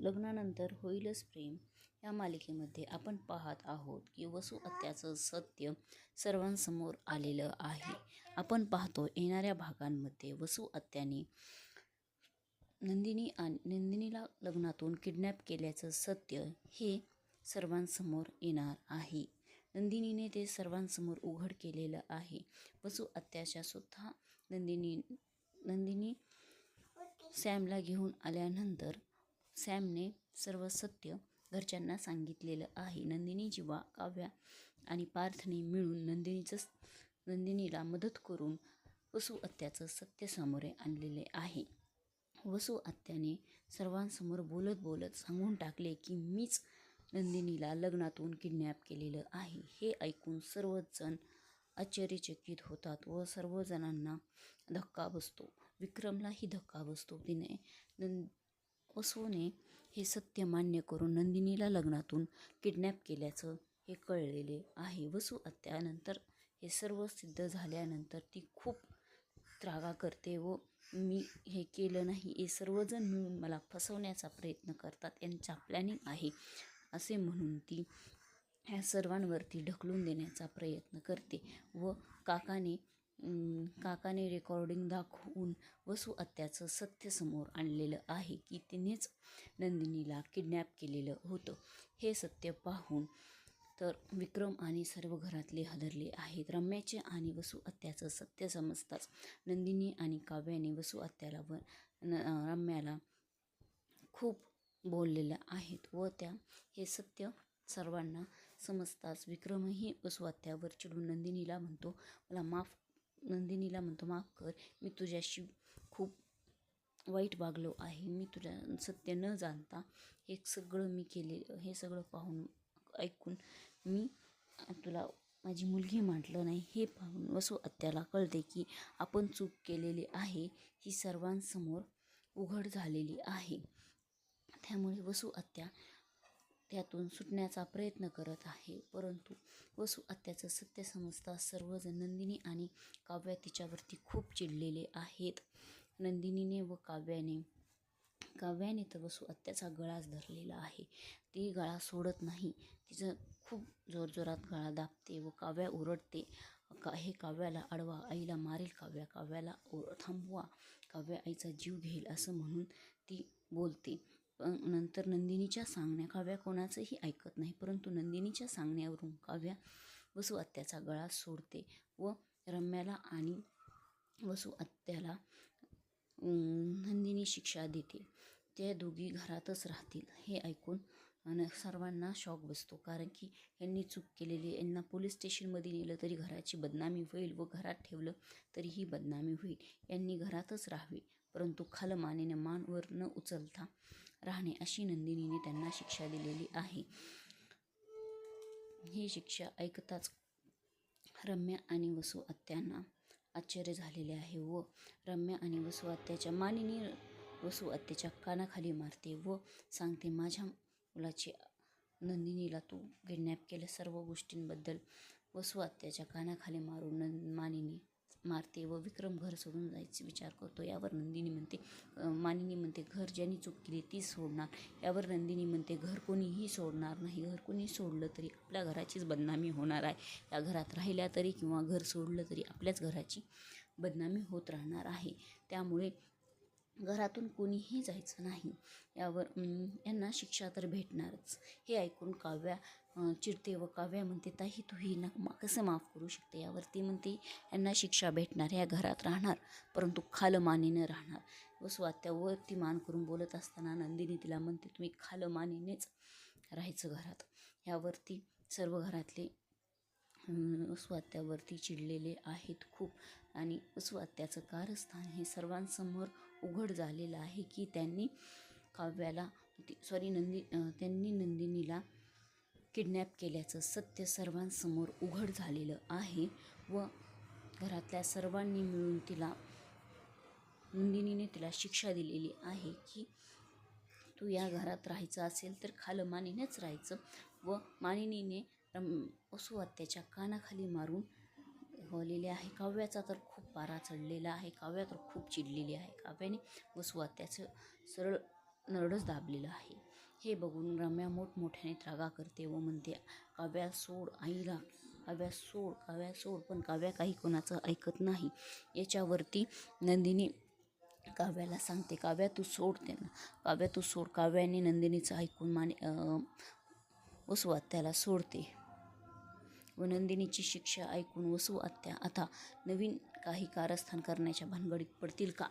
लग्नानंतर होईलच प्रेम. या मालिकेमध्ये आपण पाहत आहोत की वसु आत्याचं सत्य सर्वांसमोर आलेलं आहे. आपण पाहतो येणाऱ्या भागांमध्ये वसू आत्याने नंदिनी आणि नंदिनीला लग्नातून किडनॅप केल्याचं सत्य हे सर्वांसमोर येणार आहे. नंदिनीने ते सर्वांसमोर उघड केलेलं आहे. वसू आत्याच्या सुद्धा नंदिनी नंदिनी सॅमला घेऊन आल्यानंतर सॅमने सर्व सत्य घरच्यांना सांगितलेलं आहे. नंदिनी जिवा काव्या आणि पार्थने मिळून नंदिनीचं नंदिनीला मदत करून वसू आत्याचं सत्य सामोरे आणलेले आहे. वसू आत्याने सर्वांसमोर बोलत बोलत सांगून टाकले की मीच नंदिनीला लग्नातून किडनॅप केलेलं आहे. हे ऐकून सर्वजण आश्चर्यचकित होतात व सर्वजणांना धक्का बसतो. विक्रमलाही धक्का बसतो. तिने नं वसूने हे सत्य मान्य करून नंदिनीला लग्नातून किडनॅप केल्याचं हे कळलेले आहे. वसू त्यानंतर हे सर्व सिद्ध झाल्यानंतर ती खूप त्रागा करते व मी हे केलं नाही. हे सर्वजण मिळून मला फसवण्याचा प्रयत्न करतात. यांचा प्लॅनिंग आहे असे म्हणून ती ह्या सर्वांवरती ढकलून देण्याचा प्रयत्न करते व काकाने काकाने रेकॉर्डिंग दाखवून वसू आत्याचं सत्य समोर आणलेलं आहे की तिनेच नंदिनीला किडनॅप केलेलं होतं. हे सत्य पाहून तर विक्रम आणि सर्व घरातले हदरले आहेत. रम्याचे आणि वसू आत्याचं सत्य समजताच नंदिनी आणि काव्याने वसू आत्याला व न रम्याला खूप बोललेल्या आहेत व त्या हे सत्य सर्वांना समजताच विक्रमही वसू आत्यावर चिडून नंदिनीला म्हणतो मला माफ नंदिनीला म्हणतो माफ कर मी तुझ्याशी खूप वाईट वागलो आहे. मी तुझ्या सत्य न जाणता हे सगळं मी केले हे सगळं पाहून ऐकून मी तुला माझी मुलगी म्हटलं नाही हे पाहून वसू आत्याला कळते की आपण चूक केलेली आहे. ही सर्वांसमोर उघड झालेली आहे. त्यामुळे वसू आत्या त्यातून सुटण्याचा प्रयत्न करत आहे. परंतु वसू आत्याचं सत्य समजता सर्वजण नंदिनी आणि काव्या तिच्यावरती खूप चिडलेले आहेत. नंदिनीने व काव्याने काव्याने तर वसू आत्याचा गळाच धरलेला आहे. ती गळा सोडत नाही. तिचं खूप जोरजोरात गळा दाबते व काव्या ओरडते का हे काव्याला अडवा आईला मारेल काव्या काव्याला ओर थांबवा काव्या आईचा जीव घेईल असं म्हणून ती बोलते. नंतर नंदिनीच्या सांगण्या काव्या कोणाचंही ऐकत नाही परंतु नंदिनीच्या सांगण्यावरून काव्या वसू आत्याचा गळा सोडते व रम्याला आणि वसू आत्याला नंदिनी शिक्षा देते. त्या दोघी घरातच राहतील हे ऐकून आणि सर्वांना शॉक बसतो कारण की यांनी चूक केलेली यांना पोलीस स्टेशनमध्ये नेलं तरी घराची बदनामी होईल व घरात ठेवलं तरीही बदनामी होईल. यांनी घरातच राहावी परंतु खालमानेने मानवर न उचलता राहणे अशी नंदिनीने त्यांना शिक्षा दिलेली आहे. ही शिक्षा ऐकताच रम्या आणि वसू आत्यांना आश्चर्य झालेले आहे व रम्या आणि वसू आत्याच्या मानिनी वसू आत्याच्या कानाखाली मारते व सांगते माझ्या मुलाची नंदिनीला तू किडनॅप केल्या सर्व गोष्टींबद्दल वसू आत्याच्या कानाखाली मारून न मानिनी मारते व विक्रम घर सोडून जायचे विचार करतो. यावर नंदिनी म्हणते मानिनी म्हणते घर ज्यांनी चूक केली ती सोडणार. यावर नंदिनी म्हणते घर कोणीही सोडणार नाही. घर कोणी सोडलं तरी आपल्या घराचीच बदनामी होणार आहे. या घरात राहिल्या तरी किंवा घर सोडलं तरी आपल्याच घराची बदनामी होत राहणार आहे. त्यामुळे घरातून कोणीही जायचं नाही. यावर यांना शिक्षा तर भेटणारच. हे ऐकून काव्या चिडते व काव्या म्हणते ताही तू ही ना मा कसं माफ करू शकते? यावरती म्हणते यांना शिक्षा भेटणार या घरात राहणार परंतु खालमानीनं राहणार. व स्वात्यावर ती मान करून बोलत असताना नंदिनी तिला म्हणते तुम्ही खालमानीनेच राहायचं घरात. यावरती सर्व घरातले स्वात्यावरती चिडलेले आहेत खूप. आणि स्वात्याचं कारस्थान हे सर्वांसमोर उघड झालेलं आहे की त्यांनी काव्याला सॉरी नंदी त्यांनी नंदिनीला किडनॅप केल्याचं सत्य सर्वांसमोर उघड झालेलं आहे व घरातल्या सर्वांनी मिळून तिला नंदिनीने तिला शिक्षा दिलेली आहे की तू या घरात राहायचं असेल तर खालं मानिनेच राहायचं व मानिनीने वसू त्याच्या कानाखाली मारून लिहिले आहे. काव्याचा तर खूप पारा चढलेला आहे. काव्या तर खूप चिडलेली आहे. काव्याने वसू सरळ नरडच दाबलेलं आहे. हे बघून रम्या मोठमोठ्याने त्रागा करते व म्हणते काव्या सोड आईला काव्या सोड काव्या सोड पण काव्या काही कोणाचं ऐकत नाही. याच्यावरती नंदिनी काव्याला सांगते काव्या तू सोड त्यांना काव्या तू सोड. काव्याने नंदिनीचं ऐकून माने अं, सोडते. व नंदिनीची शिक्षा ऐकून वसू आत्या. आता नवीन काही कारस्थान करण्याच्या भानगडीत पडतील का?